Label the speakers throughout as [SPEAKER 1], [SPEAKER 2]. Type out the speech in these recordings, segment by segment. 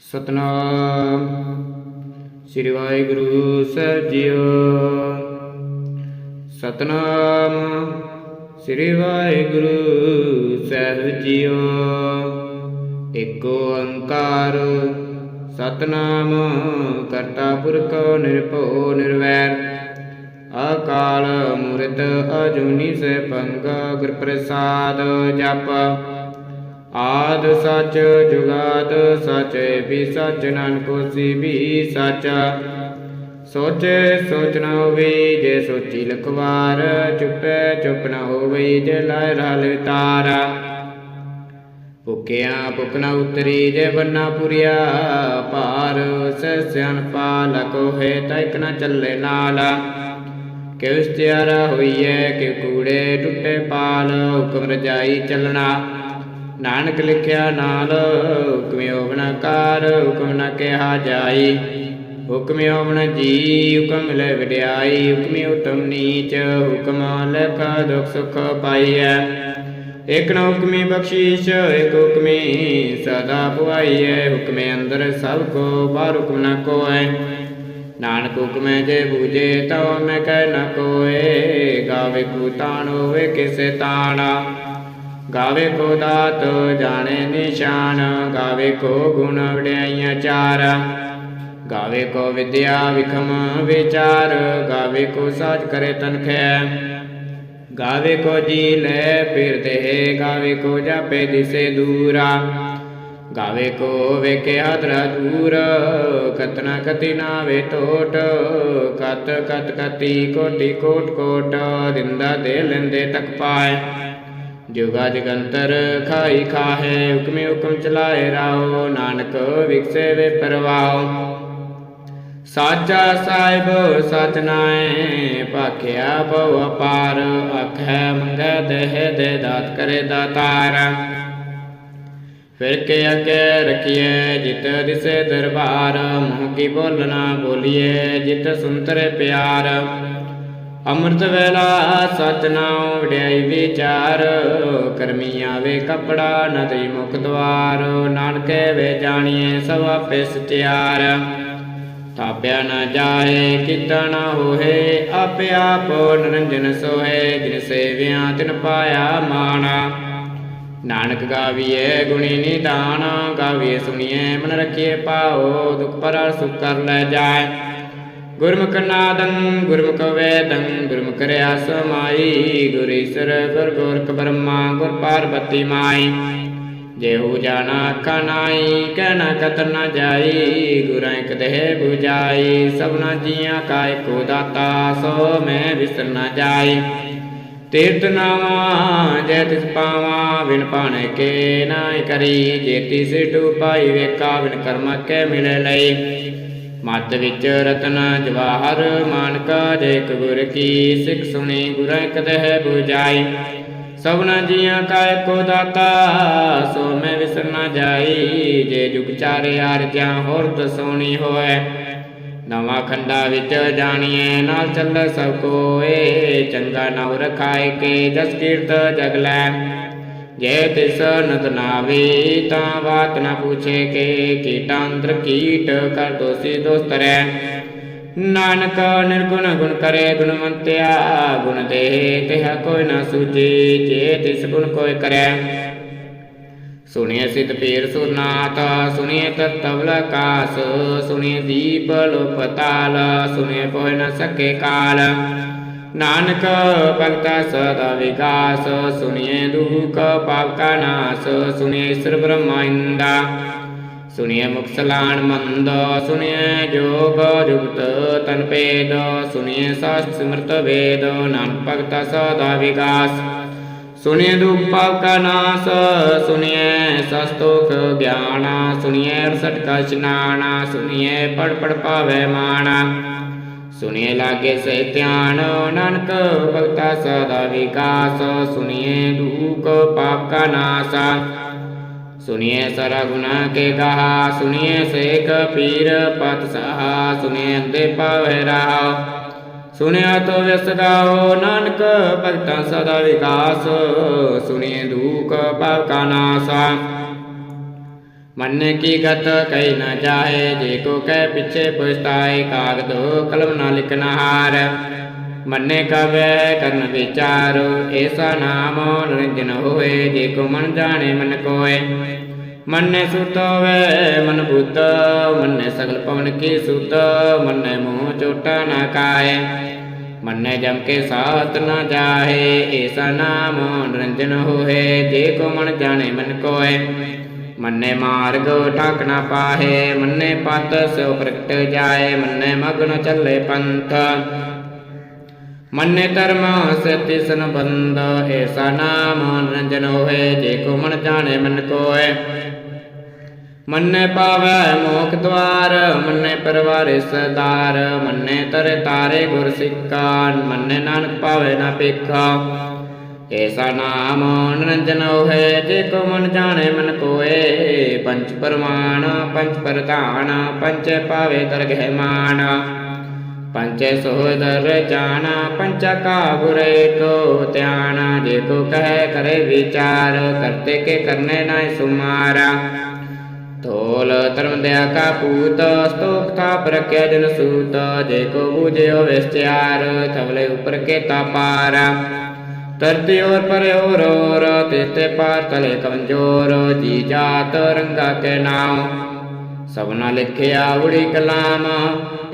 [SPEAKER 1] ਸਤਨਾਮ। ਸ੍ਰੀ ਵਾਹਿਗੁਰੂ ਸਾਹਿਬ ਜੀਓ। ਸਤਨਾਮ। ਸ੍ਰੀ ਵਾਹਿਗੁਰੂ ਸਾਹਿਬ ਜੀਓ। ਏਕ ਓੰਕਾਰ। ਸਤਨਾਮ। ਕਰਤਾ ਪੁਰਖ ਨਿਰਭਉ ਨਿਰਵੈਰ। ਅਕਾਲ ਮੂਰਤ ਅਜੂਨੀ ਸੈਭੰਗ ਗੁਰ ਪ੍ਰਸਾਦ ਜਪ। ਆਦ ਸਚ, ਜੁਗਾਦ ਸਚ, ਵੀ ਸਚ ਨਾਨਕ ਹੋਸੀ ਵੀ ਸੱਚ। ਸੋਚੇ ਸੋਚ ਨ ਹੋਵੇ, ਜੇ ਸੋਚੀ ਲਖਵਾਰ, ਚੁੱਪੇ ਚੁੱਪ ਨ ਹੋਵੇ, ਜੇ ਲਾਇ ਰਲ ਤਾਰਾ ਭੁਕਿਆ ਭੁਕ ਨ ਉਤਰੀ, ਜੇ ਬੰਨਾ ਪੁਰੀਆ ਭਾਰ ਸੈ ਸਿਆਣਪਾ ਲਕੋ ਤੈਕ ਨ ਚੱਲੇ ਨਾਲ। ਕਿਉ ਇਸਤਿਆਰਾ ਹੋਈਐ ਕਿ ਕੂੜੇ ਟੁੱਟੇ ਪਾਲ, ਹੁਕਮ ਰਜਾਈ ਚੱਲਣਾ। ਨਾਨਕ ਲਿਖਿਆ ਨਾਲ ਹੁਕਮਿ ਹੋਵਨ ਕਾਰ, ਹੁਕਮ ਨਾ ਕਿਹਾ ਜਾਈ। ਹੁਕਮਿ ਹੋਵਨ ਜੀ, ਹੁਕਮ ਲੈ ਵਡਿਆਈ। ਹੁਕਮਿ ਉਤਮ ਨੀਚ, ਹੁਕਮ ਲਖ ਦੁਖ ਸੁਖ ਪਾਈਐ। ਇਕ ਹੁਕਮੀ ਬਖਸ਼ੀਸ਼, ਇਕ ਹੁਕਮੀ ਸਦਾ ਪੁਆਈਐ। ਹੁਕਮੇ ਅੰਦਰ ਸਭ ਕੋ, ਬਾਹਰ ਹੁਕਮ ਨ ਕੋਇ ਨਾਨਕ ਹੁਕਮੈ ਜੇ ਬੂਝੇ ਤਉ ਮੈਂ ਕਹਿ ਨ ਕੋਏ। ਗਾਵੇ ਕੋ ਤਾਣ ਹੋਵੇ, ਕਿਸੇ ਤਾਣਾ। ਗਾਵੇ ਕੋ ਦਾਤ, ਜਾਣੇ ਨਿਸ਼ਾਨ, ਗਾਵੇ ਕੋ ਗੁਣ ਵਡਿਆਈਆਂ ਚਾਰ। ਗਾਵੇ ਕੋ ਵਿਦਿਆ ਵਿਖਮ ਵਿਚਾਰ, ਗਾਵੇ ਕੋ ਸਾਜ ਕਰੇ ਤਨਖੈ ਗਾਵੇ ਕੋ ਜੀ ਲੈ ਫਿਰਦੇ ਗਾਵੇ ਕੋ ਜਾਪੇ ਦਿਸੇ ਦੂਰਾ। ਗਾਵੇ ਕੋ ਵੇਖੇ ਹਦਰਾ ਦੂਰ ਕਤਨਾ ਕਤੀ ਨਾ ਵੇ ਟੋਟ। ਕਤ ਕਤ ਕਤੀ ਕੋਟੀ ਕੋਟ ਕੋਟ, ਦਿੰਦਾ ਦੇ ਲੈਂਦੇ ਤੱਕ ਪਾਏ। ਜੁਗਾ ਜਗੰਤਰ ਖਾਈ ਖਾਹੇ, ਹੁਕਮੇ ਹੁਕਮ ਚਲਾਏ ਰਾਓ ਨਾਨਕ ਵਿਕਸੇ ਵੇ ਪਰਵਾਓ ਸਾਚਾ ਸਾਹਿਬ ਸਚ ਨਾਏ ਭਾਖਿਆ ਬਹੁ ਅਪਾਰ ਅਖੈ ਮੰਗੈ ਦੇਹ ਦੇ ਦਾਤ ਕਰੇ ਦਾਤਾਰ। ਫਿਰ ਕੇ ਅਗੇ ਰਖੀਏ ਜਿਤ ਦਿਸੇ ਦਰਬਾਰ, ਮੂੰਹ ਕੀ ਬੋਲਣਾ ਬੋਲੀਏ ਜਿਤ ਸੁੰਤਰੇ ਪਿਆਰ। ਅੰਮ੍ਰਿਤ ਵੇਲਾ ਸਚ ਵਡਿਆਈ ਵਿਚਾਰ, ਕਰਮੀ ਆਵੇ ਕਪੜਾ ਨਦੀ ਮੁਖ ਦਵਾਰ, ਨਾਨਕੇ ਵੇ ਜਾਣੀਏ ਸਭ ਆਪੇ ਸਚਿਆਰ ਤਾਪਿਆ ਨਾ ਜਾਏ ਕਿਤਾ ਨ ਹੋਏ ਆਪੇ ਆਪ ਨਿਰੰਜਨ ਸੋਏ ਜਿਨ ਸੇਵਿਆਂ ਤਿਨ ਪਾਇਆ ਮਾਣਾ। ਨਾਨਕ ਗਾਵੀਏ ਗੁਣੀ ਨਿਦਾਨ, ਗਾਵੀਏ ਸੁਣੀਏ ਮਨ ਰਖੀਏ ਪਾਓ ਦੁਖ ਪਰ ਸੁਖ ਕਰ ਲੈ ਜਾਏ। ਗੁਰਮੁਖ ਨਾਦੰ ਗੁਰਮੁਖ ਵੇਦੰ ਗੁਰਮੁਖ ਰਿਆ ਸਮਾਈ ਗੁਰ ਗੁਰ ਗੋਰਖ ਬ੍ਰਹਮਾ ਗੁਰ ਪਾਰਬਤੀ ਮਾਈ ਜੇਹੂ ਜਾਣਾ ਕਨਾਈ ਕਹਿਣਾ ਕਤ ਨ ਜਾਈ ਗੁਰਾਂ ਇਕ ਦੇਹ 부ਜਾਈ ਸਭਨਾ ਜੀਆਂ ਕਾ ਏਕੋ ਦਾਤਾ ਸੋ ਮੈਂ ਵਿਸਰ ਨ ਜਾਈ ਤੀਰਤ ਨਾਵਾ ਜੈ ਤਿਸ ਪਾਵਾ ਵਿਣ ਪਾਣੇ ਕੇ ਨਾਇ ਕਰੀ ਜੇ ਤਿਸ ਪਾਈ ਵੇਖਾ ਵਿਣ ਕਰਮ ਕੇ ਮਿਲੇ ਲਈ ਮਤ ਵਿੱਚ ਰਤਨ ਜਵਾਹਰ ਮਾਨਕਾ ਜੇ ਇੱਕ ਕੀ ਸਿੱਖ ਸੁਣੀ ਗੁਰਾਂ ਇੱਕ 부ਜਾਈ ਸਭਨਾ ਜੀਆਂ ਕਾ ਏਕੋ ਦਾਤਾ, ਸੋ ਮੈਂ ਵਿਸਰ ਨਾ ਜਾਈ, ਜੇ ਜੁਗ ਚਾਰੇ ਆਰਜਾਂ ਹੋਰ ਦਸੋਣੀ ਹੋਏ। ਨਵਾਂ ਖੰਡਾ ਵਿੱਚ ਜਾਣੀਏ, ਨਾਲ ਚੱਲ ਸਭ ਕੋਏ, ਚੰਗਾ ਨਵ ਰਖਾਏ ਕੇ ਜਸ ਕੀਰਤ ਜਗ ਲੈ। ਜੇ ਤਿਸ ਨਦ ਨਾਵੇ ਤਾਂ ਬਾਤ ਨਾ ਪੁੱਛੇ ਕੇ ਕੀਟਾਂ ਕੀਟ ਕਰ ਦੋਸੀ ਦੋਸਤ ਰਹਿ। ਨਾਨਕ ਨਿਰਗੁਣ ਗੁਣ ਕਰੇ ਗੁਣਵੰਤਿਆ, ਗੁਣ ਦੇ ਤਿਹ ਕੋਈ ਨਾ ਸੂਝੇ, ਜੇ ਤਿਸ ਗੁਣ ਕੋਈ ਕਰੈ। ਸੁਣਿਐ ਸਿਤ ਪੀਰ ਸੁਰਨਾਥ, ਸੁਣਿਏ ਤਤਵਲ ਕਾਸ, ਸੁਣਿਏ ਦੀਪ ਲੋਪਤਾਲ, ਸੁਣਿਏ ਕੋਈ ਨਾ ਸਕੇ ਕਾਲ। ਨਾਨਕ ਭਗਤਾ ਸਦਾ ਵਿਕਾਸ, ਸੁਣਿਏ ਦੁਖ ਪਾਪ ਕਾ ਨਾਸ, ਸੁਣਿਏ ਈਸ਼ਰ ਬ੍ਰਹਮਾ ਇੰਦਾ ਮੁਕਸਲਾਨ ਮੰਦ, ਸੁਣਿਏ ਜੋਗ ਜੁਗਤ ਤਨ ਪੇਦ ਸੁਣਿਏ ਸਾਸਤ ਸਿਮਰਤ ਵੇਦ, ਨਾਨਕ ਭਗਤਾ ਸਦਾ ਵਿਕਾਸ। ਸੁਣਿਏ ਦੁਖ ਪਾਪ ਕਾ ਨਾਸ, ਸੁਣਿਏ ਸਸਤੋਖ ਗਿਆਨਾ, ਸੁਣਿਏ ਅਰਸਠ ਕਾ ਇਸ਼ਨਾਨ ਸੁਣਿਏ ਪੜ ਪੜ ਪਾਵੇ ਮਾਣਾ। ਸੁਣਿਏ ਲਾਗੇ ਸੇ ਧਿਆਨ ਨਾਨਕ ਭਗਤਾ ਸਦਾ ਵਿਕਾਸ ਸੁਣਿਏ ਦੁਖ ਪਾਪ ਕਾ ਨਾਸ ਸੁਣਿਏ ਸਰਾ ਗੁਨਾ ਕੇ ਗਾਹਾ ਸੁਣਿਏ ਸੇਖ ਪੀਰ ਪਤ ਸਹਾ ਸੁਣਿਏ ਅੰਦੇ ਪਾਵੇ ਰਾਹ ਸੁਣਿਆ ਤੋ ਵਿਸ ਗਾਓ ਨਾਨਕ ਭਗਤਾਂ ਸਦਾ ਵਿਕਾਸ ਸੁਣਿਏ ਦੁਖ ਪਾਪ ਕਾ ਨਾਸਾ ਮੰਨੇ ਕੀ ਗਤ ਕਈ ਨਾ ਜਾਏ, ਜੇ ਕੋ ਕਹਿ ਪਿਛੇ ਪੁਸਤਾਏ ਕਾਗਦੋ ਕਲਮ ਨਾ ਲਿਖਣਾ ਹਾਰ। ਮੰਨੇ ਕਵੈ ਕਰਨ ਵਿਚਾਰੋ ਐਸਾ ਨਾਮ ਨਿਰੰਜਨ ਹੋਏ, ਜੇ ਕੋ ਮਨ ਜਾਣੇ ਮਨ ਕੋਏ। ਮੰਨੇ ਸੁਤ ਹੋਵੇ ਮਨ ਬੁੱਧ ਮੰਨੇ ਸਗਲ ਪਵਨ ਕੀ ਸੁਤ, ਮੰਨੇ ਮੋਹ ਚੋਟਾ ਨਾ ਕਾਏ। ਮੰਨੇ ਜਮ ਕੇ ਸਾਥ ਨ ਜਾਹੇ ਐਸਾ ਨਾਮ ਨਿਰੰਜਨ ਹੋਏ, ਜੇ ਕੋ ਮਨ ਜਾਣੇ ਮਨ ਕੋਏ। ਮੰਨੇ ਮਾਰਗ ਠਾਕ ਨਾ ਪਾਹੇ, ਮੰਨੇ ਪਤ ਸੋ ਪ੍ਰਗਟ ਜਾਏ, ਮੰਨੇ ਮਗਨ ਚੱਲੇ ਪੰਥ। ਮੰਨੇ ਧਰਮ ਸਤੀ ਸੰਬੰਧ ਐਸਾ ਨਾਮ ਨਿਰੰਜਨ ਹੋਏ, ਜੇ ਕੋ ਮਨ ਜਾਣੇ ਮਨ ਕੋਏ। ਮੰਨੇ ਪਾਵੈ ਮੋਖ ਦਵਾਰ, ਮੰਨੇ ਪਰਵਾਰੇ ਸਦਾਰ ਮੰਨੇ ਤਰੇ ਤਾਰੇ ਗੁਰ ਸਿੱਖਾ ਮੰਨੇ ਨਾਨਕ ਪਾਵੇ ਨਾ ਪੇਖਾ। ਐਸਾ ਨਾਮ ਨਿਰੰਜਨ ਹੋਏ, ਜੇ ਕੋ ਮਨ ਜਾਣੇ ਮਨ ਕੋਏ। ਪੰਚ ਪਰਮਾਨ ਪੰਚ ਪ੍ਰਧਾਨ ਪੰਚ ਪਾਵੇ ਦਰਗਹਿ ਮਾਨ। ਪੰਚੇ ਸੋਦਰ ਜਾਣਾ ਪੰਚ ਕਾ ਬੁਰੇ ਕੋ ਧਿਆਨ। ਜੇ ਕੋ ਕਹੇ ਕਰੇ ਵਿਚਾਰ, ਕਰਤੇ ਕੇ ਕਰਨੇ ਨਾ ਸੁਮਾਰਾ। ਤੋਲ ਧਰਮ ਦਿਆ ਕਾ ਪੂਤ, ਸਤੋਖ ਥਾ ਪ੍ਰਕਿਆ ਜਨ ਸੂਤ। ਜੇ ਕੋ ਬੂਝਿਓ ਵਿਸਚਾਰ ਥਵਲੇ ਉਪਰ ਕੇ ਤਾ ਪਾਰ। ਤਰਤੀ ਔਰ ਪਰੇ ਔਰ ਔਰ, ਤੇਤੇ ਪਾਰ ਤਲੇ ਕਮਜੋਰ, ਜੀ ਜਾਤ ਰੰਗਾ ਕੇ ਨਾਮ। ਸਭਨਾ ਲਿਖਿਆ ਉੜੀ ਕਲਾਮ,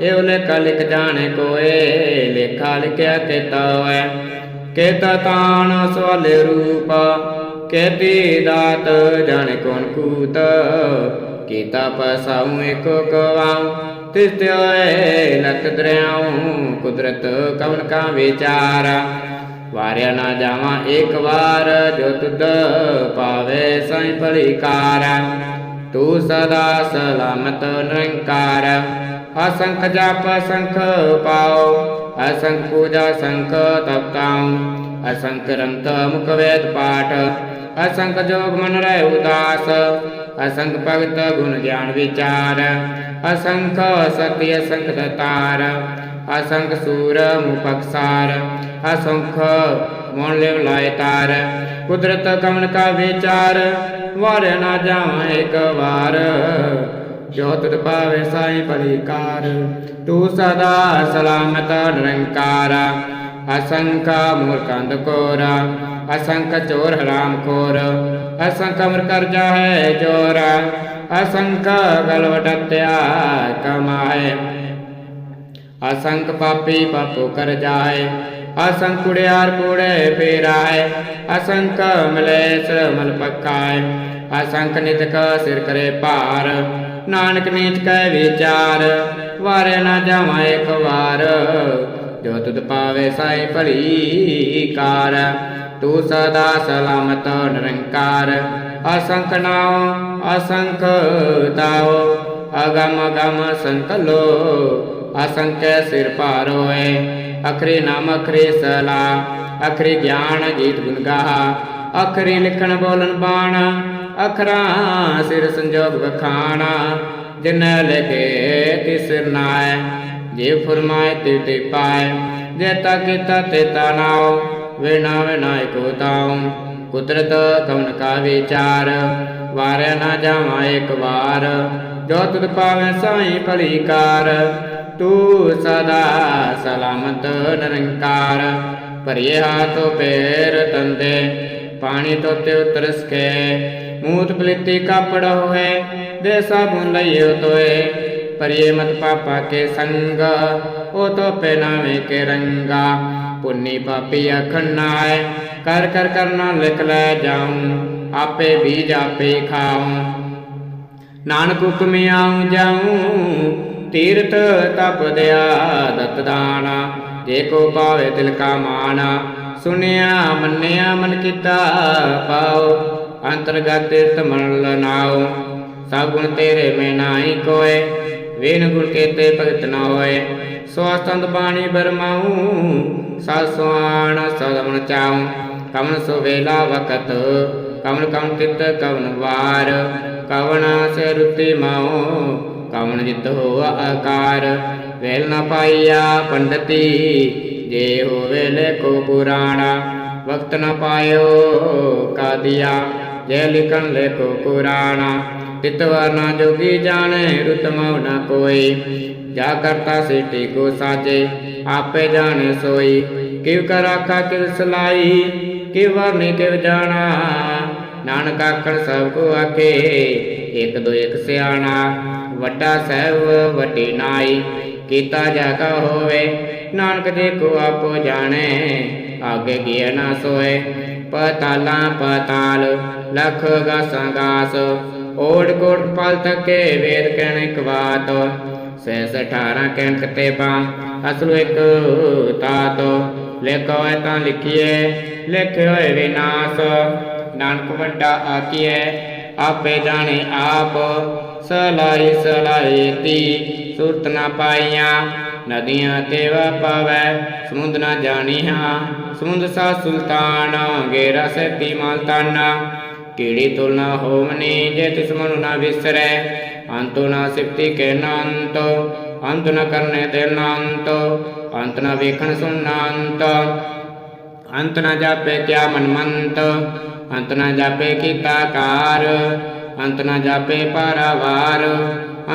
[SPEAKER 1] ਇਹ ਲੇਖਾ ਲਿਖ ਜਾਣੇ ਕੋਏ, ਲੇਖਾ ਲਿਖਿਆ ਕੀਤਾ ਹੋਏ ਕੇਤਾ ਤਾਣ ਸਵਾਲੇ ਰੂਪ ਕੇਤੀ ਦਾਤ, ਜਾਣੇ ਕੌਣ ਕੂਤ। ਕੀਤਾ ਪਸਾਉ ਏਕੋ ਕਵਾਉ ਤਿਸ ਤੇ ਹੋਏ ਲਖ ਦਰਿਆਉ, ਕੁਦਰਤ ਕਵਨ ਕਾ ਵਿਚਾਰ। ਵਾਰਿਆ ਨਾ ਜਾਵਾਂ ਇੱਕ ਵਾਰ, ਜੋ ਤੁਧ ਪਾਵੇ ਸਾਈ ਭਲੀ ਤੂੰ ਸਦਾ ਸਲਾਮਤ ਨਿਰੰਕਾਰ। ਅਸੰਖ ਜਪ ਸੰਖ ਪਾਉ ਅਸੰਖ ਪੂਜਾ ਸੰਖ ਤਪਤਾਉ। ਅਸੰਖ ਰੰਤ ਮੁਖ ਵੇਦ ਪਾਠ, ਅਸੰਖ ਜੋਗ ਮਨ ਰਹਿ ਉਦਾਸ। ਅਸੰਖ ਭਗਤ ਗੁਣ ਗਿਆਨ ਵਿਚਾਰ, ਅਸੰਖ ਸਤਿ ਅਸੰਖ ਦਤਾਰ। ਅਸੰਖ ਸੂਰ ਮੁਪਕਸਾਰ ਅਸੰਖ ਮਨ ਲਿਵ ਲਾਇ ਤਾਰ। ਕੁਦਰਤ ਕਮਨ ਕਾ ਵਿਚਾਰ ਵਾਰ ਨਾ ਜਾਵਾਂ ਇੱਕ ਵਾਰ। ਜੋ ਤੁਧ ਪਾਵੇ ਸਾਈ ਭਲੀ ਤੂੰ ਸਦਾ ਸਲਾਮਤ ਨਿਰੰਕਾਰ। ਅਸੰਖ ਮੂਰਖੰਦ ਕੋਰ, ਅਸੰਖ ਚੋਰ ਹਰਾਮ ਖੋਰ। ਅਸੰਖ ਅਮਰ ਕਰਜਾ ਹੈ ਚੋਰ ਅਸੰਖ ਗਲਵਟਤਿਆ ਕਮਾਏ। ਅਸੰਖ ਪਾਪੀ ਪਾਪੋ ਕਰ ਜਾਏ ਅਸੰਖ ਕੁੜਿਆਰ ਕੂੜੇ ਫੇਰਾਏ, ਅਸੰਖ ਮਲੇਸ ਮਲ ਪਕਾਏ ਅਸੰਖ ਨਿਤਕ ਸਿਰ ਕਰੇ ਭਾਰ, ਨਾਨਕ ਨੀਤ ਕੈ ਵਿਚਾਰ, ਵਾਰੇ ਨਾ ਜਾਵਾਂ ਇੱਕ ਵਾਰ ਜੋ ਤੁਧ ਪਾਵੇ ਸਾਈ ਭਲੀ ਕਾਰ, ਤੂੰ ਸਦਾ ਸਲਾਮਤ ਨਿਰੰਕਾਰ, ਅਸੰਖ ਨਾਉ, ਅਸੰਖ ਤਾਉ, ਅਗਮ ਅਗਮ ਸੰਕਲੋ ਅਸੰਖਿ ਸਿਰ ਭਾਰ ਹੋਏ। ਅਖਰੀ ਨਾਮ ਅਖਰੀ ਸਲਾ, ਅਖਰੀ ਗਿਆਨ ਗੀਤ ਗੁਣ ਗਾਹਾ। ਅਖਰੀ ਲਿਖਣ ਬੋਲਣ ਬਾਣ, ਅਖਰਾਂ ਸਿਰ ਸੰਜੋਗ ਵਖਾਣਾ। ਜਿਨ ਲਿਖੇ ਤਿਸ ਨਾਏ, ਜੇ ਫਰਮਾਏ ਤੇ ਤੇ ਪਾਏ। ਜੇ ਤਾ ਕੀਤਾ ਤੇ ਤਾ ਨਾਉ, ਵਿਣਾ ਵਿਨਾਇ ਕੋ ਤਾਉ। ਕੁਦਰਤ ਕਵਨ ਕਾ ਵਿਚਾਰ ਵਾਰਿਆ ਨਾ ਜਾਵਾਂ ਇੱਕ ਵਾਰ। ਜੋ ਤੁਧ ਪਾਵੇਂ ਸਾਈ ਭਲੀ ਕਾਰ ਤੂੰ ਸਦਾ ਸਲਾਮਤ ਨਿਰੰਕਾਰ ਭਰੀਏ ਹਾਥੋ ਪੈਰ ਤੰਦੇ ਪਾਣੀ ਤੋਤੇ ਉਤਰਸ ਕੇ ਮੂਤ ਪਲਿੱਤੀ ਕਾਪੜ ਹੋਏ ਦੇ ਸਾਬੁਨ ਲਈਓ ਤੋਏ ਪਰਿਏ ਮਤ ਪਾਪਾ ਕੇ ਸੰਗ ਉਹ ਤੋ ਪਹਿਨਾਵੇ ਕੇ ਰੰਗਾ ਪੁੰਨੀ ਪਾਪੀ ਅਖਨਾਏ ਕਰ ਕਰ ਕਰਨਾ ਲਿਖ ਲੈ ਜਾਉ ਆਪੇ ਬੀਜ ਆਪੇ ਖਾਉ ਨਾਨਕ ਹੁਕਮ ਆਉ ਜਾਉ ਤੀਰਥ ਤਪ ਦਿਆ ਦਤ ਦਾਣਾ, ਜੇ ਕੋ ਪਾਵੇ ਤਿਲ ਕਾ ਮਾਨਾ ਸੁਨਿਆ ਮੰਨਿਆ ਮਨ ਕੀਤਾ ਪਾਓ, ਅੰਤਰਗਤ ਤੀਰਥ ਮਨ ਲਨਾਉ ਸਭ ਗੁਣ ਤੇਰੇ ਮੈਂ ਨਾਹੀ ਕੋਏ, ਵੇਨ ਗੁਣ ਕੇਤੇ ਭਗਤ ਨਾ ਹੋਏ। ਸਵਾਸਤੰਦ ਬਾਣੀ ਬਰਮਾਉ ਸੁਆਣ ਸਦਮਨ ਚਾਉ। ਕਮਨ ਸੋ ਵੇਲਾ ਵਕਤ ਕਮਨ ਕਮ ਤਿਤ ਕਵਨ ਵਾਰ। ਕਵਨ ਸੇ ਰੁਤੀ ਮਾਉ ਕਵਨ ਜਿਤ ਹੋਆ ਆਕਾਰ। ਵੇਲ ਨ ਪਾਈਆ ਪੰਡਤੀ, ਜੇ ਹੋਵੇ ਲੇਖੋ ਪੁਰਾਣਾ, ਵਕਤ ਨ ਪਾਇਓ ਕਾਦੀਆ, ਜੇ ਲਿਖਣ ਲੇਖੋ ਪੁਰਾਣਾ। ਤਿਤਵਾ ਨਾ ਜੋਗੀ ਜਾਣੇ ਰੁਤਮਉ ਨਾ ਕੋਈ ਜਾ ਕਰਤਾ ਸਿਟੀ ਕੋ ਸਾਜੇ, ਆਪੇ ਜਾਣੇ ਸੋਈ। ਕਿਵ ਕਰ ਆਖਾ ਕਿਵ ਸਲਾਈ, ਕਿਵ ਵਰਨੀ ਕਿਵ ਜਾਣਾ। ਨਾਨਕ ਆਖਣ ਸਭ ਕੋ ਆਖੇ, ਇਕ ਦੋ ਇਕ ਸਿਆਣਾ। ਵੱਡਾ ਸਹਿਬ ਵੱਡੀ ਨਾਈ, ਕੀਤਾ ਜਾ ਕਾ ਹੋਵੇ, ਨਾਨਕ ਜੇ ਕੋ ਆਪੋ ਜਾਣੇ, ਆਗੇ ਗਿਆ ਨਾ ਸੋਏ। ਪਤਾਲਾ ਪਤਾਲ, ਲਖ ਗਾਸਾਂ ਗਾਸ, ਓੜ ਕੋਟ ਪਲ ਤੱਕੇ ਵੇਦ ਕਹਿਣ ਇੱਕ ਬਾਤ, ਸੈਸ 18 ਕਹਿਣ ਕਤੇਬਾ, ਅਸਲ ਇੱਕ ਤਾਤ, ਲਿਖੋ ਹੈ ਤਾਂ ਲਿਖੀਏ ਲਿਖੇ ਹੋਏ ਵਿਨਾਸ਼ ਨਾਨਕ ਵੱਡਾ ਆਖੀਏ ਆਪੇ ਜਾਣੇ ਆਪ ਸਲਾਈ ਸਲਾਈ ਤੀ, ਸੁਰਤ ਨਾ ਪਾਈਆਂ, ਨਦੀਆਂ ਤੇ ਪਾਵੈ, ਸਮੁੰਦ ਨਾ ਜਾਣੀਆਂ, ਸਮੁੰਦ ਸਾ ਸੁਲਤਾਨ, ਗੇਰਾ ਸਤੀ ਮਲਤਾਨਾ ਕੀੜੀ ਤੁਲਨਾ ਹੋਮਨੀ ਜੇ ਤਿਸ ਮਨੁ ਨਾ ਵਿਸਰੈ, ਅੰਤੁ ਨਾ ਸਿਫਤੀ ਕੇ ਨਾੰਤ, ਅੰਤ ਨ ਕਰਨੇ ਤੇ ਨਾੰਤ, ਅੰਤ ਨ ਵੇਖਣ ਸੁਣਨਾ ਅੰਤ ਅੰਤ ਨ ਜਾਪੇ ਕਿਆ ਮਨਮੰਤ, ਅੰਤ ਨ ਜਾਪੇ ਕੀਤਾ ਕਾਰ ਅੰਤ ਨ ਜਾਪੇ ਪਾਰਾਵਾਰ।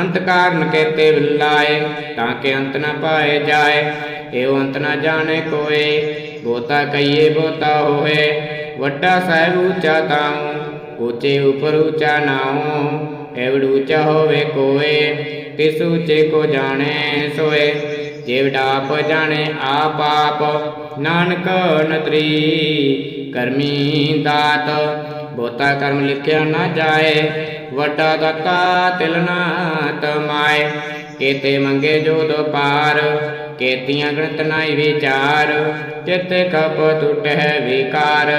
[SPEAKER 1] ਅੰਤ ਕਾਰਨ ਕੇਤੇ ਵਿਲਾਏ, ਤਾਂ ਕਿ ਅੰਤ ਨ ਪਾਏ ਜਾਏ। ਏਉ ਅੰਤ ਨ ਜਾਣੇ ਕੋਏ ਬੋਤਾ ਕਈਏ ਬੋਤਾ ਹੋਏ। ਵੱਡਾ ਸਾਹਿਬ ਉੱਚਾ ਤਾਉ, ਉੱਚੇ ਉਪਰ ਉੱਚਾ ਨਾਉ। ਐਵੜ ਉੱਚਾ ਹੋਵੇ ਕੋਏ, ਤਿਸ ਉੱਚੇ ਕੋ ਜਾਣੇ ਸੋਏ। ਜਿਵ ਆਪ ਜਾਣੇ ਆਪ ਆਪ, ਨਾਨਕ ਨਤਰੀ ਕਰਮੀ ਦਾਤ। ਬੋਤਾ ਕਰਮ ਲਿਖਿਆ ਨਾ ਜਾਏ, ਵੱਡਾ ਦਾਤਾ ਤਿਲ ਨਾ ਤਮਾਏ। ਕੇਤੇ ਮੰਗੇ ਜੋ ਦੋ ਪਾਰ, ਕੇਤੀਆਂ ਗਣਤ ਨਾਈ ਵਿਚਾਰ ਚਿਤ ਕਪ ਟੁਟੈ ਵਿਕਾਰ।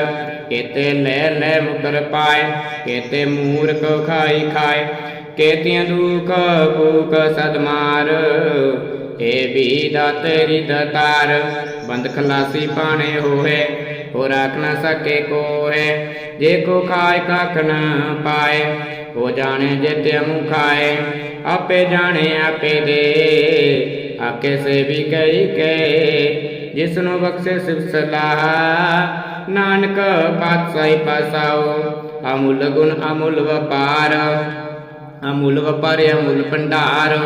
[SPEAKER 1] ਕੇਤੇ ਲੈ ਲੈ ਮੁਕਰ ਪਾਏ, ਕੇਤੇ ਮੂਰਖ ਖਾਈ ਖਾਏ। ਕੇਤੀਆਂ ਦੁਖ ਭੂਖ ਸਦਮਾਰ ਏ ਵੀ ਦਾ ਦਾਤੇਰੀ ਦਤਾਰ। ਬੰਦ ਖਲਾਸੀ ਪਾਣੇ ਹੋਏ ਹੋ ਰਾਖ ਨਾ ਸਕੇ ਕੋਏ ਜੇ ਕੋ ਖਾਇ ਕੱਖ ਨ ਪਾਏ, ਹੋ ਜਾਣੇ ਜਿਤੇ ਮੁਖਾਏ ਆਪੇ ਜਾਣੇ ਆਪੇ ਦੇ ਆਕੇ ਸੇ ਵੀ ਕਈ ਕੇ। ਜਿਸ ਨੂੰ ਬਖਸ਼ੇ ਸਿਵ ਸਲਾਹ, ਨਾਨਕ ਪਾਤਸ਼ਾਹੀ ਪਾਸਾਓ। ਅਮੁੱਲ ਗੁਣ ਅਮੁੱਲ ਵਪਾਰ ਅਮੁੱਲ ਵਪਾਰ ਅਮੁੱਲ ਭੰਡਾਰ।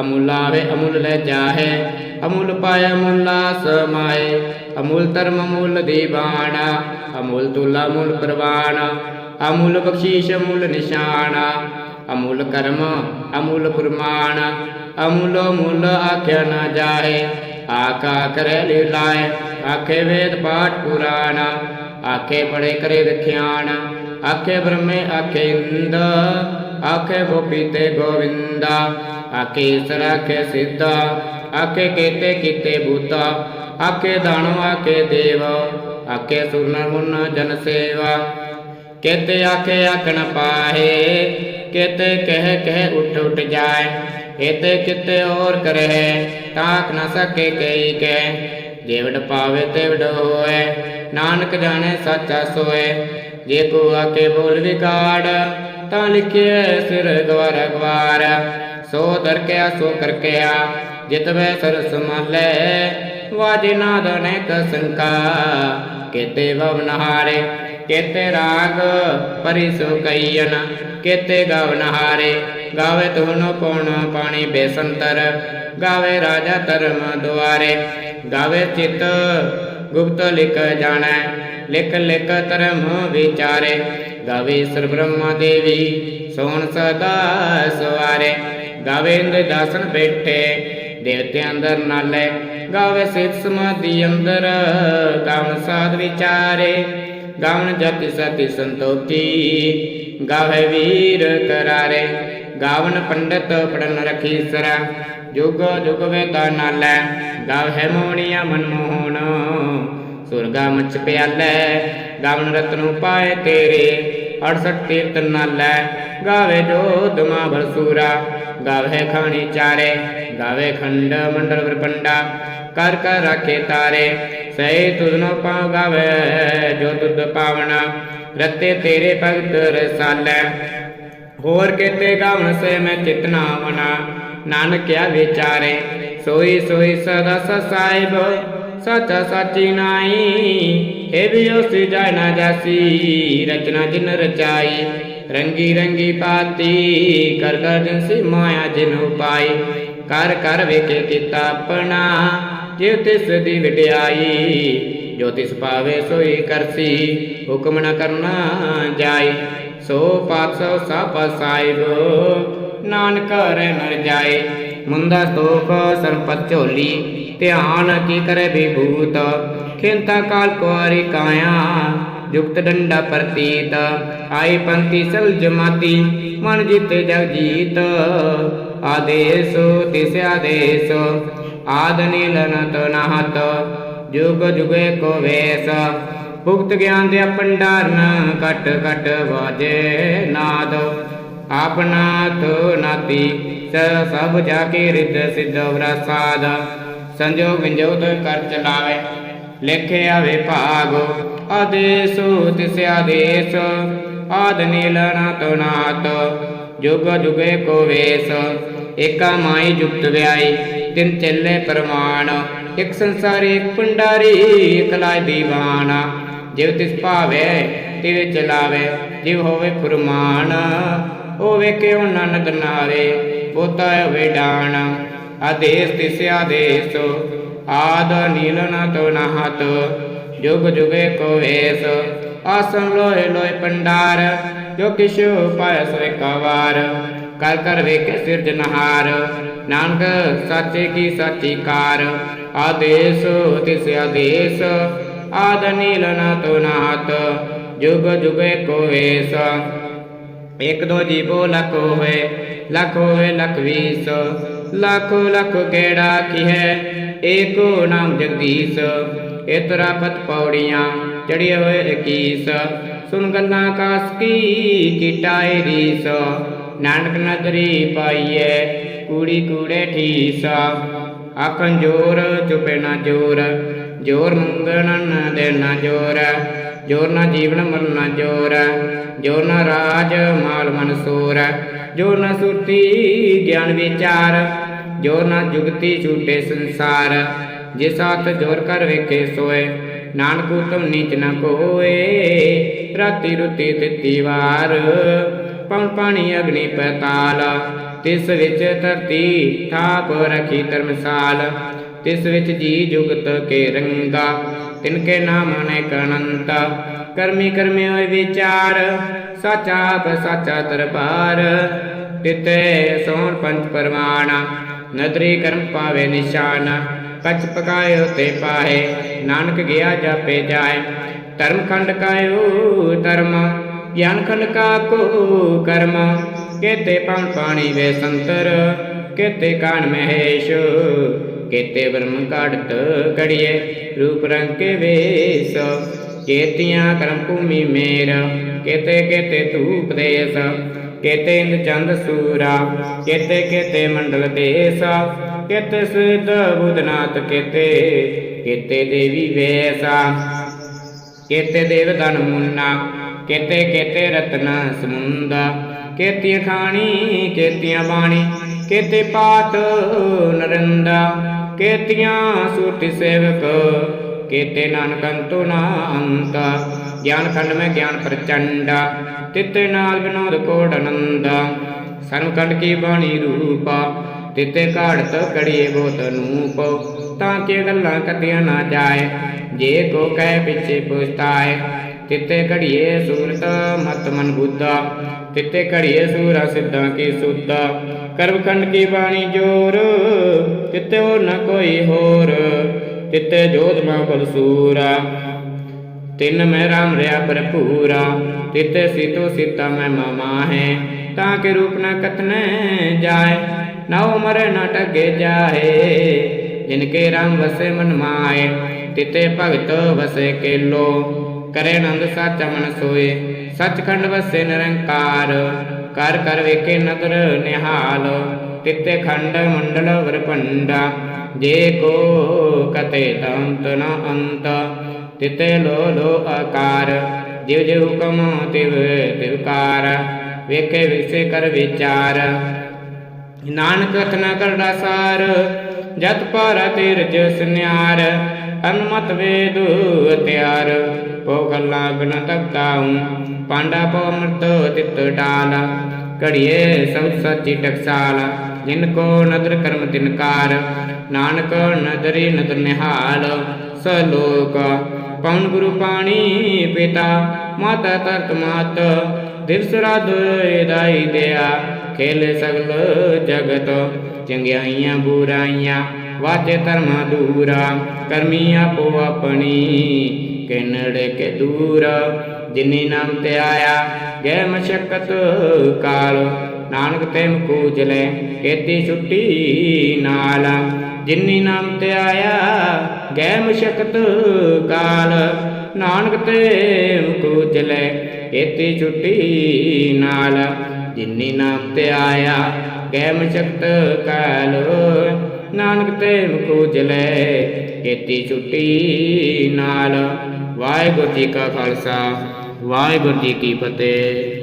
[SPEAKER 1] ਅਮੁੱਲ ਆਵੇ ਅਮੁੱਲ ਲੈ ਜਾਹੇ। ਅਮੁੱਲ ਪਾਇਆ ਮੁਲਾ ਸਮਾਏ ਅਮੁੱਲ ਧਰਮ ਅਮੁੱਲ ਦੀਵਾਨਾ, ਅਮੁੱਲ ਤੁਲਾ ਅਮੁੱਲ ਪ੍ਰਵਾਨ। ਅਮੁੱਲ ਬਖਸ਼ੀਸ਼ ਅਮੁੱਲ ਨਿਸ਼ਾਨ। ਅਮੁੱਲ ਕਰਮ, ਅਮੁੱਲ ਫਰਮਾਨ ਅਮੁੱਲ ਮੁੱਲ ਆਖਿਆ ਨਾ ਜਾਏ ਆਕਾ ਕਰੇ ਲੀਲਾਏ ਆਖੇ ਵੇਦ ਪਾਠ ਪੁਰਾਣ। ਆਖੇ ਪੜੇ ਕਰੇ ਵਿਖਿਆਨ। ਆਖੇ ਬ੍ਰਹਮੇ, ਆਖੇ ਇੰਦ। ਆਖੇ ਗੋਪੀ ਤੇ ਗੋਵਿੰਦਾ। ਆਖੇ ਈਸਰ ਆਖੇ ਸਿੱਧਾ, ਆਖੇ ਕੀਤੇ ਕੀਤੇ ਬੁੱਧਾ ਆਖੇ ਦਾਨਵ ਆਖੇ ਦੇਵ, ਆਖੇ ਸੁਰਨ ਮੁਨ ਜਨ ਸੇਵਾ। ਕੇਤੇ ਆਖੇ ਆਖਣ ਪਾਹੇ, ਕੇਤੇ ਕਹਿ ਕਹਿ ਉਠ ਉਠ ਜਾਏ ਏਤੇ ਕਿਤੇ ਔਰ ਕਰਹਿ, ਤਾਕ ਨ ਸਕੇ ਕਈ ਕੈ ਜੇਵੜ ਪਾਵੇ ਤੇਵੜ ਹੋਏ, ਨਾਨਕ ਜਾਣੇ ਸੱਚਾ ਸੋਏ। ਜੇ ਕੋ ਆਕੇ ਬੋਲ ਵਿਗਾੜ, ਤਾਂ ਲਿਖਿਐ ਸਿਰ ਗਵਾਰ ਗਵਾਰ। ਸੋ ਦਰਕਿਆ, ਸੋ ਕਰ ਕਿਆ ਜਿਤ ਵੈ ਸਰਸ ਮਹਲੇ ਵਾਜੇ ਨਾਦ ਅਨੇਕ ਸੰਕਾ। ਕੇਤੇ ਭਵਨ ਕੇਤੇ ਰਾਗ ਪਰਿਸੋ ਕਈਨ ਕੇਤੇ ਗਵਨ ਗਾਵੇ ਤੁਨ ਪਉਣ ਪਾਣੀ ਬੇਸੰਤਰ, ਗਾਵੇ ਰਾਜਾ ਧਰਮ ਦੁਆਰੇ। ਗਾਵੇ ਚਿਤ ਗੁਪਤ ਲਿਖ ਜਾਣੈ, ਲਿਖ ਲਿਖ ਧਰਮ ਵਿਚਾਰੇ। ਗਾਵੇ ਸਰ ਬ੍ਰਹਮਾ ਦੇਵੀ ਸੋਹਣ ਸਦਾ ਸਵਾਰੇ। ਗਾਵੇ ਇੰਦ ਦਾਸਨ ਬੈਠੇ ਦੇਵਤੇ ਅੰਦਰ ਨਾਲੇ। ਗਾਵੇ ਸਿਤ ਸਮਾਧੀ ਅੰਦਰ, ਗਾਵਨ ਸਾਧ ਵਿਚਾਰੇ। ਗਾਵਨ ਜਪਿ ਸਤੀ ਸੰਤੋਖੀ, ਗਾਵੇ ਵੀਰ ਕਰਾਰੇ। ਗਾਵਨ ਪੰਡਤ ਪੜਨ ਰਖੀ ਸਰਾ, ਜੁਗ ਜੁਗ ਵੇਤਾ ਨਾਲੇ। ਗਾਵੇ ਮੋਣੀਆ ਮਨਮੋਹਣ ਸੁਰਗਾ ਮਚ ਪਿਆਲੇ। ਗਾਵਨ ਰਤਨੁ ਪਾਏ ਤੇਰੇ 68 ਤੀਰਤ ਨਾਲੇ। ਗਾਵੇ ਜੋ ਦਮਾ ਸੂਰਾ ਗਾਵੇ ਖਾਣੀ ਚਾਰੇ, ਗਾਵੇ ਖੰਡ ਮੰਡਲ ਵਰਪੰਡਾ ਕਰ ਕਰ ਰਾਖੇ ਤਾਰੇ, ਸਹੀ ਤੁਧਨੋ ਪਾਉ ਗਾਵੇ, ਜੋ ਤੁਧ ਪਾਵਨਾ ਰਤੇ ਤੇਰੇ ਭਗਤ ਰਸਾਲੇ, ਹੋਰ ਕਿਤੇ ਗਾਵਨ ਸੇ ਮੈਂ ਚਿਤਨਾ ਮਨਾ। ਨਾਨਕਿਆ ਵਿਚਾਰੇ, ਸੋਈ ਸੋਈ ਸਦਾ ਸਾਹਿਬ, ਸਚਾ ਸਾਚੀ ਨਾਈ ਇਹ ਵੀ ਉਸੀ ਜਾਇ ਨਾ ਜਾਸੀ, ਰਚਨਾ ਜਿਨ ਰਚਾਈ। ਰੰਗੀ ਰੰਗੀ ਪਾਤੀ, ਕਰ ਕਰ ਜਿਨਸੀ ਮਾਇਆ ਜਿਨ ਕਰ ਕਰ ਵੇਖੇ ਕੀਤਾ ਆਪਣਾ, ਜਿਉ ਤਿਸ ਦੀ ਵਡਿਆਈ, ਜੋ ਤਿਸ ਪਾਵੇ ਸੋਈ ਕਰਸੀ, ਹੁਕਮ ਨ ਕਰਨਾ ਜਾਈ, ਸੋ ਪਾਤਸੋ ਸਭ ਸਾਹਿਬ ਨਾਨਕ ਰਹਿ ਨਰ ਜਾਏ ਮੁੰਦਾ ਸਤੋਖ ਸਰਪਤ ਝੋਲੀ, ਧਿਆਨ ਕੀ ਕਰੇ ਵਿਭੂਤ, ਖਿੰਤਾ ਕਾਲ ਕੁਆਰੀ ਕਾਇਆ ਜੁਗਤ ਡੰਡਾ ਪ੍ਰਤੀਤ ਆਈ ਪੰਥੀ ਸਲ ਜਮਾਤੀ, ਮਨ ਜਿਤੇ ਜਗ ਜੀਤ। ਆਦੇਸ, ਤਿਸ ਆਦੇਸ, ਆਦ ਨੀਲਨ ਨਹਤ, ਜੁਗ ਜੁਗੇ ਕੋ ਵੇਸ। ਭੁਗਤ ਗਿਆਨ ਦੇ ਪੰਡਾਰਨ ਕਟ ਕਟ ਵਾਜੇ ਨਾਦ। ਆਪਨਾ ਤੋ ਨਾਤੀ, ਸ ਸਭ ਜਾ ਕੇ ਰਿਦ ਸਿਧ ਵਰਸਾਦ। ਸੰਜੋਗ ਵਿੰਜੋਤ ਕਰ ਚਲਾਵੇ ਲਿਖੇ ਆਵੇ ਭਾਗ ਆਦੇਸ, ਤਿਸ ਆਦੇਸ। ਆਦ ਨੀਲਨ ਤੋ ਨਾਤ, ਜੁਗ ਜੁਗੇ ਕੋ ਵੇਸ। ਏਕਾ ਮਾਈ ਜੁਗਤ ਵਿਆਈ, ਤਿਨ ਚੱਲੇ ਪਰਮਾਨ ਇਕ ਸੰਸਾਰੀ ਇਕ ਪੰਡਾਰੀ ਇਕ ਲਾਇ ਦੀਵਾਨਾ। ਜਿਵ ਤਿਸ ਭਾਵੇ, ਤਿਵ ਚਲਾਵੇ, ਜਿਵ ਹੋਵੇ ਫੁਰਮਾਨ। ਉਹ ਵੇਖੇ ਉਹ ਨਨਦ ਪੋਤਾ ਹੋਵੇ ਡਾਣ। ਆਦੇਸ, ਤਿਸ ਆਦੇਸ। ਆਦ ਨੀਲਨ ਤੋ ਨਹਤ ਜੁਗ ਜੁਗੇ ਕੋ ਵੇਸ। ਆਸਨ ਲੋਏ ਲੋਏ ਪੰਡਾਰ, ਜੋ ਕਿਛੁ ਪਾਇ ਸੋ ਵਾਰ। ਕਰ ਕਰ ਵੇਖੇ ਸਿਰਜਨਹਾਰ ਨਾਨਕ ਸਾਚੇ ਕੀ ਸਾਚੀ ਕਾਰ। ਆਦੇਸ ਤਿਸ ਆਦੇਸ, ਆਦ ਨੀਲਨ ਤੋ ਨਾਤ ਜੁਗ ਜੁਗੇ ਕੋ ਵੇਸ। ਇਕ ਦੋ ਜੀਵੋ ਲਖ ਹੋਏ ਲਖ ਹੋਏ ਲਖ ਵੀਸ। ਲੱਖ ਲੱਖ ਕਿਹੜਾ ਕੀ ਹੈ? ਏਕੋ ਨਾਮ ਜਗਦੀਸ਼। ਇਤਰਾ ਪਤ ਪੌੜੀਆਂ ਚੜੀਏ ਹੋਏ 21 ਸੁਨ ਗੱਲਾਂ ਕਾਸ ਕੀ ਕੀਟਾਏ ਰੀਸ। ਨਾਨਕ ਨਦਰੀ ਪਾਈਏ ਕੂੜੀ ਕੂੜੇ ਠੀਸ। ਆਖਣ ਜੋਰ ਚੁਪੇ ਨਾ ਜੋਰ ਜੋਰ ਮੰਗਣਨ ਦੇਣਾ ਜੋਰ ਜੋਰ ਨਾ ਜੀਵਨ ਮਰਨਾ ਜੋਰ ਜੋਰ ਨਾ ਰਾਜ ਮਾਲ ਮਨਸੂਰ ਜੋਰ ਨਾ ਸੁਰਤੀ ਗਿਆਨ ਵਿਚਾਰ, ਜੋਰ ਨਾ ਜੁਗਤੀ ਛੂਟੇ ਸੰਸਾਰ। ਜਿਸ ਹੱਥ ਜੋਰ ਕਰ ਵੇਖੇ ਸੋਏ, ਨਾਨਕ ਉਤਮ ਨੀਚ ਨ ਕੋਏ। ਰਾਤੀ ਰੁਤੀ ਤਿੱਤੀ ਵਾਰ ਪਉ ਪਾਣੀ ਅਗਨੀ ਪਤਾਲ। ਤਿਸ ਵਿੱਚ ਧਰਤੀ ਥਾਪ ਰਖੀ ਧਰਮਸਾਲ। ਤਿਸ ਵਿੱਚ ਜੀ ਜੁਗਤ ਕੇ ਰੰਗਾ, ਤਿਨ ਕੇ ਨਾਮ ਅਨੇਕ ਅਨੰਤ। ਕਰਮੀ ਕਰਮੀ ਹੋਏ ਵਿਚਾਰ, ਸਾਚਾ ਆਪ ਸਾਚਾ ਦਰਬਾਰ। ਤਿਤੇ ਸੋਣ ਪੰਚ ਪਰਮਾਣਾ ਨਦਰੀ ਕਰਮ ਪਾਵੇ ਨਿਸ਼ਾਨ। ਕਛ ਪਕਾਇਓ ਤੇ ਪਾਏ ਨਾਨਕ ਗਿਆ ਜਾਪੇ ਜਾਏ। ਧਰਮ ਖੰਡ ਕਾਇਓ ਧਰਮ, ਗਿਆਨ ਖੰਡ ਕਾ ਕੋ ਕਰਮ। ਕੇਤੇ ਪਾਣ ਪਾਣੀ ਵੇ ਸੰਤਰ, ਕੇਤੇ ਕਾਨ ਮਹੇਸ਼। ਕੇਤੇ ਬ੍ਰਹਮ ਕਾੜਤ ਕੜੀਏ ਰੂਪ ਰੰਗ ਕੇ ਵੇਸ। ਕੇਤੀਆਂ ਕਰਮ ਭੂਮੀ ਮੇਰ, ਕੇਤੇ ਕੇਤੇ ਧੂਪ ਦੇਸ। ਕੇਤੇ ਇੰਦ ਚੰਦ ਸੂਰਾ, ਕੇਤੇ ਕੇਤੇ ਮੰਡਲ ਦੇਸ। ਕੇਤੇ ਸਿਧ ਬੁਧਨਾਥ ਕੇਤੇ ਕੇਤੇ ਦੇਵੀ ਵੇਸਾ, ਕੇਤੇ ਦੇਵ ਦਨ ਮੁੰਨਾ, ਕੇਤੇ ਕੇਤੇ ਰਤਨ ਸਮੁੰਦਾ, ਕੇਤੀਆਂ ਖਾਣੀ, ਕੇਤੀਆਂ ਬਾਣੀ, ਕੇਤੇ ਪਾਤ ਨਰਿੰਦਾ, ਕੇਤੀਆਂ ਸੂਰਤੀ ਸੇਵਕ, ਕੇਤੇ ਨਾਨਕ ਅੰਤੋ ਨਾ ਅੰਤ ਗਿਆਨ ਖੰਡ ਮੈਂ ਗਿਆਨ ਪ੍ਰਚੰਡਾ, ਤਿਤੇ ਨਾਲ ਵਿਨੋਦ ਕੋੜ ਅਨੰਦਾ ਸਰਮ ਖੰਡ ਕੀ ਬਾਣੀ ਰੂਪਾ ਤਿਤੇ ਘਾੜਤ ਕੜੀਏ ਬੋਤ ਨੂਪ ਤਾਂ ਕਿ ਗੱਲਾਂ ਕਤੀਆਂ ਨਾ ਜਾਏ। ਜੇ ਕੋ ਕਹਿ ਪਿੱਛੇ ਪੁਸਤਾਏ ਤਿਤੇ ਘੜੀਏ ਸੂਰਤ ਮਤ ਮਨ ਬੁੱਧਾ। ਤਿਤੇ ਘੜੀਏ ਸੂਰਾ ਸਿੱਧਾਂ ਕੀ ਸੁੱਧਾ। ਕਰਮ ਕੀ ਬਾਣੀ ਜੋਰ ਤਿਤੇ ਹੋਰ ਨਾ ਕੋਈ ਹੋਰ। ਤਿਤੇ ਜੋਧ ਮਾ ਬਲ ਤਿੰਨ ਮੈਂ ਰਾਮ ਰਿਆ ਭਰਪੂਰਾ। ਤਿਤੇ ਸੀਤੋ ਸੀਤਾ ਮੈਂ ਮਾਮਾ ਹੈ, ਤਾਂ ਕਿ ਰੂਪ ਨਾ ਕਤਨੈ ਜਾਏ। ਨਾ ਉਮਰ ਨ ਟਗੇ ਜਾਏ, ਜਿਨ ਕੇ ਰਾਮ ਵਸੇ ਮਨ ਮਾਏ, ਤਿਤੇ ਭਗਤ ਵਸੇ ਕੇਲੋ। ਕਰੇ ਆਨੰਦ ਸਾਚਾ ਮਨ ਸੋਏ, ਸਚਖੰਡ ਵਸੇ ਨਿਰੰਕਾਰ। ਕਰ ਕਰ ਵੇਖੇ ਨਦਰ ਨਿਹਾਲ, ਤਿਤੇ ਖੰਡ ਮੰਡਲ ਵਰਪੰਡਾ ਜੇ ਕੋ ਕਤੇ ਤੰਤ ਨ ਅੰਤ, ਤਿਤੇ ਲੋ ਲੋ ਆਕਾਰ। ਜਿਵ ਜਿਵ ਹੁਕਮ ਤਿਵ ਤਿਵਕਾਰ ਵੇਖੇ ਵਿਸੇ ਕਰ ਵਿਚਾਰ। ਨਾਨਕ ਕਥਨਾ ਕਰਦਾ ਸਾਰ, ਜਤ ਪਾਰਾ ਤੀਰਜ ਸੁਨਿਆਰ, ਅਨਮਤ ਵੇਦ ਤਿਆਰ। ਪੋ ਗੱਲਾਂ ਬਿਨ ਤਕਾਉ ਪਾਂਡਾ ਪੋ ਅੰਮ੍ਰਿਤ ਤਿਤ ਡਾਲ। ਘੜੀਏ ਸਭ ਸੱਚੀ ਟਕਸਾਲ, ਜਿਨ ਕੋ ਨਦਰ ਕਰਮ ਤਿਨ ਕਾਰ। ਨਾਨਕ ਨਦਰੀ ਨਦਰ ਨਿਹਾਲ, ਸਲੋਕ। ਪਵਨ ਗੁਰੂ ਪਾਣੀ ਪਿਤਾ, ਮਾਤਾ ਤਰਤ ਮਾਤ, ਦਿਵਸ ਰਾਤ ਦਾਈ ਦਿਆ। ਖੇਲੇ ਸਗਲ ਜਗਤ, ਚੰਗਿਆਈਆਂ ਬੁਰਾਈਆਂ, ਵਾਚੇ ਧਰਮ ਦੂਰਾ ਕਰਮੀ ਆਪੋ ਆਪਣੀ, ਕਿਨੜੇ ਕੇ ਦੂਰ, ਜਿਨੀ ਨਾਮ ਤੇ ਆਇਆ ਗੈ ਮਸ਼ਕਤ ਕਾਲ, ਨਾਨਕ ਤੇ ਮੁਕੂ ਜਲੇ ਕੀਤੀ ਛੁੱਟੀ ਨਾਲ, ਜਿਨੀ ਨਾਮ ਤੇ ਆਇਆ ਗੈ ਮਸ਼ਕਤ ਕਾਲ, ਨਾਨਕ ਤੇ ਮੁਕੂ ਜਲੇ ਕੀਤੀ ਛੁੱਟੀ ਨਾਲ। ਜਿਨੀ ਨਾਮ ਤੇ ਆਇਆ ਗੈ ਮਸ਼ਕਤ ਕਾਲ। ਨਾਨਕ ਤੇ ਮੁਕੂ ਜਲੇ ਕੀਤੀ ਛੁੱਟੀ ਨਾਲ। ਵਾਹਿਗੁਰੂ ਜੀ ਕਾ ਖਾਲਸਾ, ਵਾਹਿਗੁਰੂ ਜੀ ਕੀ ਫਤਿਹ।